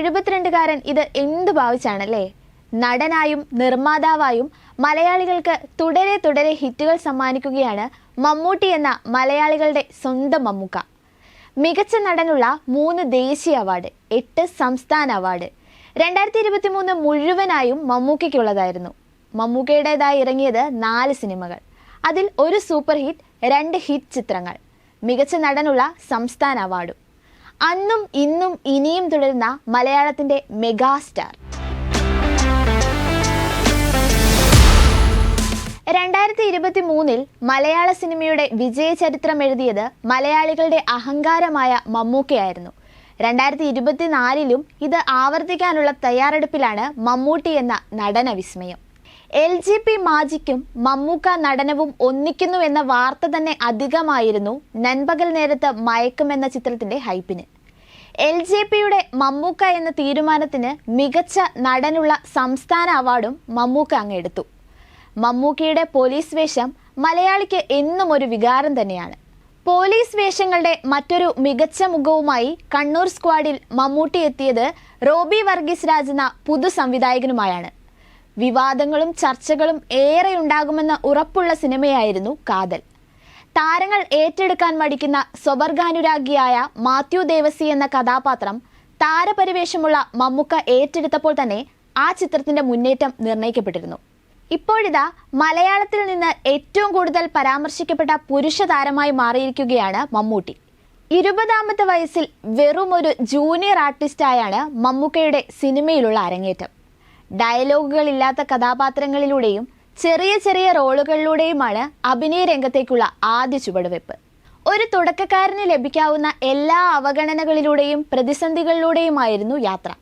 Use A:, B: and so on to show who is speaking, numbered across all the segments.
A: എഴുപത്തിരണ്ടുകാരൻ ഇത് എന്തു ഭാവിച്ചാണല്ലേ? നടനായും നിർമ്മാതാവായും മലയാളികൾക്ക് തുടരെ തുടരെ ഹിറ്റുകൾ സമ്മാനിക്കുകയാണ് മമ്മൂട്ടി എന്ന മലയാളികളുടെ സ്വന്തം മമ്മൂക്ക. മികച്ച നടനുള്ള മൂന്ന് ദേശീയ അവാർഡ് എട്ട് സംസ്ഥാന അവാർഡ്. രണ്ടായിരത്തി ഇരുപത്തി മൂന്ന് മുഴുവനായും മമ്മൂക്കയ്ക്കുള്ളതായിരുന്നു. മമ്മൂക്കയുടേതായി ഇറങ്ങിയത് നാല് സിനിമകൾ. അതിൽ ഒരു സൂപ്പർ ഹിറ്റ് രണ്ട് ഹിറ്റ് ചിത്രങ്ങൾ. മികച്ച നടനുള്ള സംസ്ഥാന അവാർഡും. അന്നും ഇന്നും ഇനിയും തുടരുന്ന മലയാളത്തിന്റെ മെഗാസ്റ്റാർ. രണ്ടായിരത്തി ഇരുപത്തി മൂന്നിൽ മലയാള സിനിമയുടെ വിജയ ചരിത്രം എഴുതിയത് മലയാളികളുടെ അഹങ്കാരമായ മമ്മൂക്കയായിരുന്നു. രണ്ടായിരത്തി ഇരുപത്തിനാലിലും ഇത് ആവർത്തിക്കാനുള്ള തയ്യാറെടുപ്പിലാണ് മമ്മൂട്ടി എന്ന നടന വിസ്മയം. എൽ ജി പി മാജിക്കും മമ്മൂക്ക നടനവും ഒന്നിക്കുന്നു എന്ന വാർത്ത തന്നെ അധികമായിരുന്നു നൻപകൽ നേരത്ത് മയക്കും എന്ന ചിത്രത്തിന്റെ ഹൈപ്പിന്. എൽ ജെ പിയുടെ മമ്മൂക്ക എന്ന തീരുമാനത്തിന് മികച്ച നടനുള്ള സംസ്ഥാന അവാർഡും മമ്മൂക്ക അങ്ങ് എടുത്തു. മമ്മൂക്കയുടെ പോലീസ് വേഷം മലയാളിക്ക് എന്നും ഒരു വികാരം തന്നെയാണ്. പോലീസ് വേഷങ്ങളുടെ മറ്റൊരു മികച്ച മുഖവുമായി കണ്ണൂർ സ്ക്വാഡിൽ മമ്മൂട്ടി എത്തിയത് റോബി വർഗീസ് രാജ് എന്ന പുതു സംവിധായകനുമായാണ്. വിവാദങ്ങളും ചർച്ചകളും ഏറെ ഉണ്ടാകുമെന്ന ഉറപ്പുള്ള സിനിമയായിരുന്നു കാതൽ. താരങ്ങൾ ഏറ്റെടുക്കാൻ മടിക്കുന്ന സ്വവർഗാനുരാഗിയായ മാത്യു ദേവസി എന്ന കഥാപാത്രം താരപരിവേഷമുള്ള മമ്മുക്ക ഏറ്റെടുത്തപ്പോൾ തന്നെ ആ ചിത്രത്തിന്റെ മുന്നേറ്റം നിർണയിക്കപ്പെട്ടിരുന്നു. ഇപ്പോഴിതാ മലയാളത്തിൽ നിന്ന് ഏറ്റവും കൂടുതൽ പരാമർശിക്കപ്പെട്ട പുരുഷ താരമായി മാറിയിരിക്കുകയാണ് മമ്മൂട്ടി. ഇരുപതാമത്തെ വയസ്സിൽ വെറും ഒരു ജൂനിയർ ആർട്ടിസ്റ്റായാണ് മമ്മൂക്കയുടെ സിനിമയിലുള്ള അരങ്ങേറ്റം. ഡയലോഗുകളില്ലാത്ത കഥാപാത്രങ്ങളിലൂടെയും ചെറിയ ചെറിയ റോളുകളിലൂടെയുമാണ് അഭിനയ രംഗത്തേക്കുള്ള ആദ്യ ചുവടുവെപ്പ് ഒരു തുടക്കക്കാരന് ലഭിക്കാവുന്ന എല്ലാ അവഗണനകളിലൂടെയും പ്രതിസന്ധികളിലൂടെയുമായിരുന്നു യാത്ര.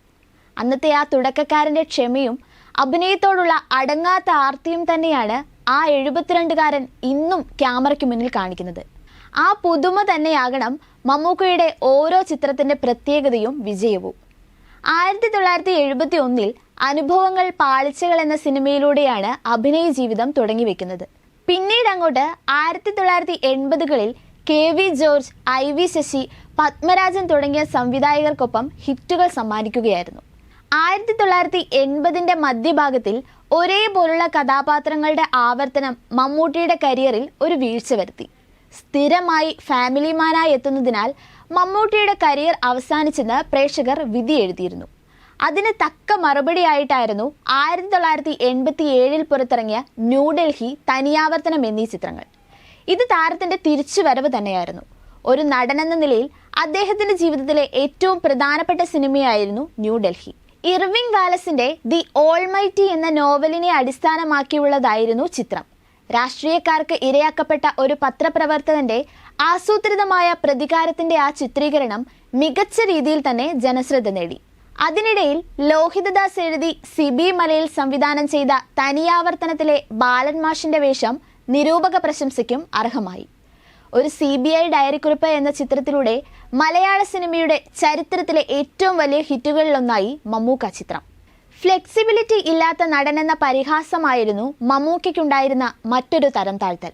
A: അന്നത്തെ ആ തുടക്കക്കാരന്റെ ക്ഷമയും അഭിനയത്തോടുള്ള അടങ്ങാത്ത ആർത്തിയും തന്നെയാണ് ആ എഴുപത്തിരണ്ടുകാരൻ ഇന്നും ക്യാമറയ്ക്ക് മുന്നിൽ കാണിക്കുന്നത്. ആ പുതുമ തന്നെയാകണം മമ്മൂക്കയുടെ ഓരോ ചിത്രത്തിന്റെ പ്രത്യേകതയും വിജയവും. ആയിരത്തി തൊള്ളായിരത്തി എഴുപത്തി ഒന്നിൽ അനുഭവങ്ങൾ പാളിച്ചകൾ എന്ന സിനിമയിലൂടെയാണ് അഭിനയ ജീവിതം തുടങ്ങി വെക്കുന്നത് പിന്നീട് അങ്ങോട്ട് ആയിരത്തി തൊള്ളായിരത്തി എൺപതുകളിൽ K V George I V Sasi Padmarajan തുടങ്ങിയ സംവിധായകർക്കൊപ്പം ഹിറ്റുകൾ സമ്മാനിക്കുകയായിരുന്നു. ആയിരത്തി തൊള്ളായിരത്തി എൺപതിന്റെ മധ്യഭാഗത്തിൽ ഒരേപോലുള്ള കഥാപാത്രങ്ങളുടെ ആവർത്തനം മമ്മൂട്ടിയുടെ കരിയറിൽ ഒരു വീഴ്ച വരുത്തി. സ്ഥിരമായി ഫാമിലിമാനായി എത്തുന്നതിനാൽ മമ്മൂട്ടിയുടെ കരിയർ അവസാനിച്ചെന്ന് പ്രേക്ഷകർ വിധി എഴുതിയിരുന്നു. അതിന് തക്ക മറുപടിയായിട്ടായിരുന്നു ആയിരത്തി തൊള്ളായിരത്തി എൺപത്തി ഏഴിൽ പുറത്തിറങ്ങിയ ന്യൂഡൽഹി തനിയാവർത്തനം എന്നീ ചിത്രങ്ങൾ. ഇത് താരത്തിന്റെ തിരിച്ചുവരവ് തന്നെയായിരുന്നു. ഒരു നടനെന്ന നിലയിൽ അദ്ദേഹത്തിന്റെ ജീവിതത്തിലെ ഏറ്റവും പ്രധാനപ്പെട്ട സിനിമയായിരുന്നു ന്യൂഡൽഹി ഇർവിംഗ് വാലസിന്റെ ദി ഓൾമൈറ്റി എന്ന നോവലിനെ അടിസ്ഥാനമാക്കിയുള്ളതായിരുന്നു ചിത്രം. രാഷ്ട്രീയക്കാർക്ക് ഇരയാക്കപ്പെട്ട ഒരു പത്രപ്രവർത്തകന്റെ ആസൂത്രിതമായ പ്രതികാരത്തിന്റെ ആ ചിത്രീകരണം മികച്ച രീതിയിൽ തന്നെ ജനശ്രദ്ധ നേടി. അതിനിടയിൽ ലോഹിതദാസ് എഴുതി സിബി മലയിൽ സംവിധാനം ചെയ്ത തനിയാവർത്തനത്തിലെ ബാലൻ മാഷിന്റെ വേഷം നിരൂപക പ്രശംസയ്ക്കും അർഹമായി. ഒരു സി ബി ഐ ഡയറിക്കുറിപ്പ് എന്ന ചിത്രത്തിലൂടെ മലയാള സിനിമയുടെ ചരിത്രത്തിലെ ഏറ്റവും വലിയ ഹിറ്റുകളിലൊന്നായി മമ്മൂക്ക ചിത്രം. ഫ്ലെക്സിബിലിറ്റി ഇല്ലാത്ത നടനെന്ന പരിഹാസമായിരുന്നു മമ്മൂക്കയ്ക്കുണ്ടായിരുന്ന മറ്റൊരു തരം താഴ്ത്തൽ.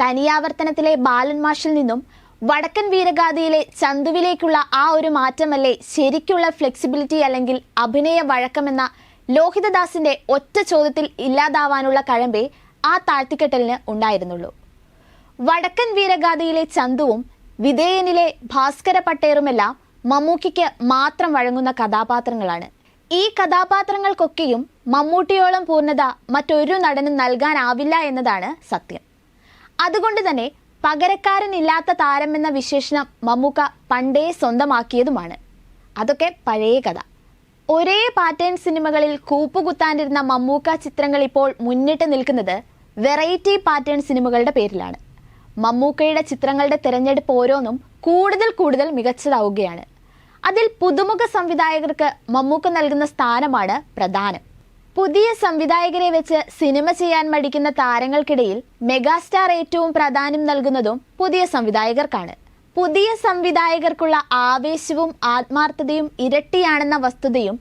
A: തനിയാവർത്തനത്തിലെ ബാലൻ മാഷിൽ നിന്നും വടക്കൻ വീരഗാഥയിലെ ചന്തുവിലേക്കുള്ള ആ ഒരു മാറ്റമല്ലേ ശരിക്കുള്ള ഫ്ലെക്സിബിലിറ്റി അല്ലെങ്കിൽ അഭിനയ വഴക്കമെന്ന ലോഹിതദാസിന്റെ ഒറ്റ ചോദ്യത്തിൽ ഇല്ലാതാവാനുള്ള കഴമ്പേ ആ താഴ്ത്തിക്കെട്ടലിന് ഉണ്ടായിരുന്നുള്ളൂ. വടക്കൻ വീരഗാഥയിലെ ചന്തുവും വിധേയനിലെ ഭാസ്കര പട്ടേറുമെല്ലാം മമ്മൂക്കിക്ക് മാത്രം വഴങ്ങുന്ന കഥാപാത്രങ്ങളാണ്. ഈ കഥാപാത്രങ്ങൾക്കൊക്കെയും മമ്മൂട്ടിയോളം പൂർണത മറ്റൊരു നടനും നൽകാനാവില്ല എന്നതാണ് സത്യം. അതുകൊണ്ട് തന്നെ പകരക്കാരനില്ലാത്ത എന്ന വിശേഷണം മമ്മൂക്ക പണ്ടേ സ്വന്തമാക്കിയതുമാണ്. അതൊക്കെ പഴയ കഥ. ഒരേ പാറ്റേൺ സിനിമകളിൽ കൂപ്പുകുത്താനിരുന്ന മമ്മൂക്ക ചിത്രങ്ങൾ ഇപ്പോൾ മുന്നിട്ട് നിൽക്കുന്നത് വെറൈറ്റി പാറ്റേൺ സിനിമകളുടെ പേരിലാണ്. മമ്മൂക്കയുടെ ചിത്രങ്ങളുടെ തിരഞ്ഞെടുപ്പ് ഓരോന്നും കൂടുതൽ കൂടുതൽ മികച്ചതാവുകയാണ്. അതിൽ പുതുമുഖ സംവിധായകർക്ക് മമ്മൂക്ക നൽകുന്ന സ്ഥാനമാണ് പ്രധാനം. പുതിയ സംവിധായകരെ വെച്ച് സിനിമ ചെയ്യാൻ മടിക്കുന്ന താരങ്ങൾക്കിടയിൽ മെഗാസ്റ്റാർ ഏറ്റവും പ്രാധാന്യം നൽകുന്നതും പുതിയ സംവിധായകർക്കാണ്. പുതിയ സംവിധായകർക്കുള്ള ആവേശവും ആത്മാർത്ഥതയും ഇരട്ടിയാണെന്ന വസ്തുതയും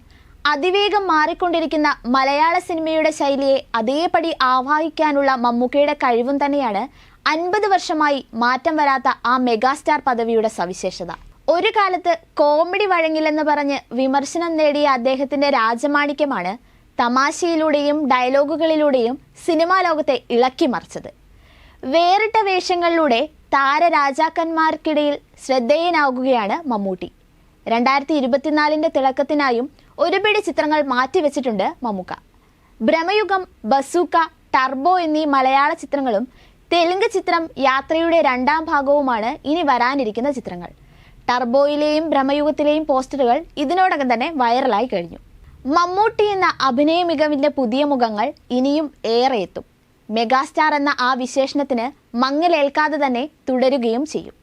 A: അതിവേഗം മാറിക്കൊണ്ടിരിക്കുന്ന മലയാള സിനിമയുടെ ശൈലിയെ അതേപടി ആവാഹിക്കാനുള്ള മമ്മൂക്കയുടെ കഴിവും തന്നെയാണ് അൻപത് വർഷമായി മാറ്റം വരാത്ത ആ മെഗാസ്റ്റാർ പദവിയുടെ സവിശേഷത. ഒരു കാലത്ത് കോമഡി വഴങ്ങില്ലെന്ന് പറഞ്ഞ് വിമർശനം നേടിയ അദ്ദേഹത്തിന്റെ രാജമാണിക്യമാണ് തമാശയിലൂടെയും ഡയലോഗുകളിലൂടെയും സിനിമാ ലോകത്തെ ഇളക്കിമറിച്ചത് വേറിട്ട വേഷങ്ങളിലൂടെ താരരാജാക്കന്മാർക്കിടയിൽ ശ്രദ്ധേയനാകുകയാണ് മമ്മൂട്ടി. രണ്ടായിരത്തി ഇരുപത്തിനാലിന്റെ തിളക്കത്തിനായും ഒരുപിടി ചിത്രങ്ങൾ മാറ്റിവെച്ചിട്ടുണ്ട് മമ്മൂക്ക. ഭ്രമയുഗം ബസൂക്ക ടർബോ എന്നീ മലയാള ചിത്രങ്ങളും തെലുങ്ക് ചിത്രം യാത്രയുടെ രണ്ടാം ഭാഗവുമാണ് ഇനി വരാനിരിക്കുന്ന ചിത്രങ്ങൾ. ടർബോയിലെയും ഭ്രമയുഗത്തിലെയും പോസ്റ്ററുകൾ ഇതിനോടകം തന്നെ വൈറലായി കഴിഞ്ഞു. മമ്മൂട്ടി എന്ന അഭിനയ മികവിന്റെ പുതിയ മുഖങ്ങൾ ഇനിയും ഏറെ എത്തും മെഗാസ്റ്റാർ എന്ന ആ വിശേഷണത്തിന് മങ്ങലേൽക്കാതെ തന്നെ തുടരുകയും ചെയ്യും.